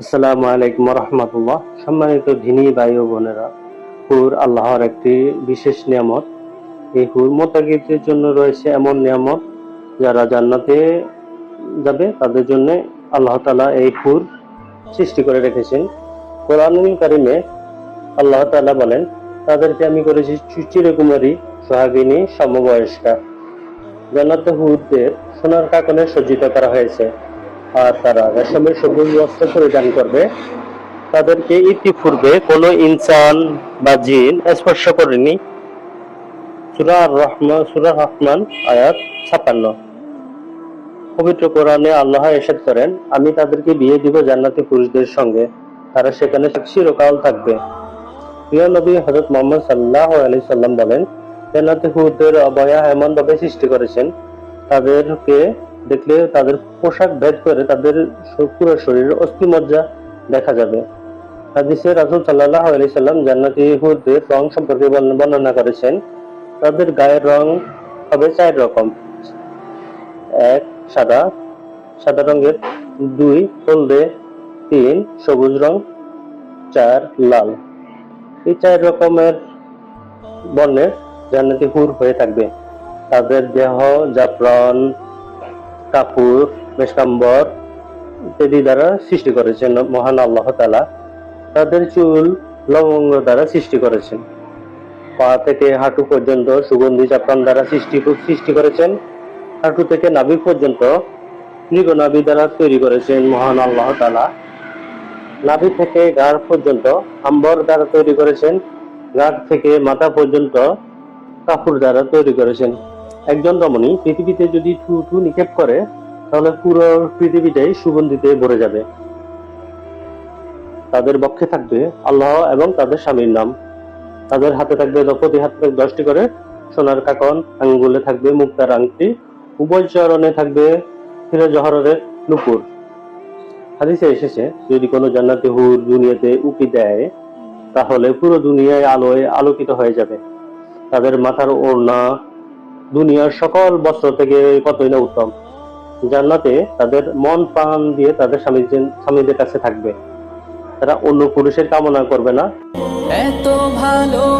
আসসালামু আলাইকুম রহমতুল্লাহ। সম্মানিত ভাই ও বোনেরা, হুর আল্লাহর একটি বিশেষ নিয়ামত। এই হুর জন্য রয়েছে এমন নিয়ামত, যারা জান্নাতে যাবে, তাদের জন্য আল্লাহ তালা এই হুর সৃষ্টি করে রেখেছেন। কোরআনুল কারিমে আল্লাহ তালা বলেন, তাদেরকে আমি করেছি চিরকুমারী সোহাগিনী সমবয়স্কা। জান্নাতে হুরদের সোনার কাকনে সজ্জিত করা হয়েছে। আর তারা রেশমের সবুজ বস্ত্র পরিধান করবে। তাদেরকে ইতিপূর্বে কোনো ইনসান বা জিন স্পর্শ করেনি। সুরা রহমান সুরা রহমান, আয়াত ছাপ্পান্ন। পবিত্র কোরআনে আল্লাহ এরশাদ করেন, আমি তাদেরকে বিয়ে দিব জান্নাতি পুরুষদের সঙ্গে। তারা সেখানে চিরকাল থাকবে। প্রিয় নবী হজরত মোহাম্মদ সাল্লাহ আলি সাল্লাম বলেন, জান্নাতি হুদের অবয়া এমন ভাবে সৃষ্টি করেছেন, তাদেরকে দেখলে তাদের পোশাক ভেদ করে তাদের পুরো শরীরের অস্থিমজ্জা দেখা যাবে। হাদিসে রাসুল সাল্লাহ আলি সাল্লাম জান্নাতি হুদের রং সম্পর্কে বর্ণনা করেছেন, তাদের গায়ের রং হবে চার রকম। এক, সাদা সাদা রঙের দুই, হলদে, তিন, সবুজ রং, চার, লাল। এই চার রকমের বর্ণের জান্নাতি হুর হয়ে থাকবে। তাদের দেহ জাফরান কাপুর, মেশকাম্বর ইত্যাদি দ্বারা সৃষ্টি করেছেন মহান আল্লাহ তালা তাদের চুল লবঙ্গ দ্বারা সৃষ্টি করেছেন। পা থেকে হাঁটু পর্যন্ত সুগন্ধি জাফরান দ্বারা সৃষ্টি সৃষ্টি করেছেন। হাঁটু থেকে নাভি পর্যন্ত মৃগনাভি দ্বারা তৈরি করেছেন মহান আল্লাহ তালা নাভি থেকে গাড় পর্যন্ত আম্বর দ্বারা তৈরি করেছেন। গাড় থেকে মাথা পর্যন্ত কাপড় দ্বারা তৈরি করেছেন। একজন রমণী পৃথিবীতে যদি থুতু নিক্ষেপ করে, তাহলে পুরো পৃথিবীটাই সুগন্ধিতে ভরে যাবে। তাদের পক্ষে থাকবে আল্লাহ এবং তাদের স্বামীর নাম। তাদের হাতে থাকবে প্রতি হাতে দশটি করে সোনার কাকন, আঙ্গুলে থাকবে মুক্তার আংটি, উভয় চরণে থাকবে হিরা জহরের নুপুর। হাদিসে এসেছে, যদি কোনো জান্নাতি হুর দুনিয়াতে উকি দেয়, তাহলে পুরো দুনিয়ায় আলোয় আলোকিত হয়ে যাবে। তাদের মাথার ওড়না দুনিয়ার সকল বস্ত্র থেকে কতই না উত্তম। জান্নাতে তাদের মন প্রাণ দিয়ে তাদের স্বামী স্বামীদের কাছে থাকবে। তারা অন্য পুরুষের কামনা করবে না। এত কেন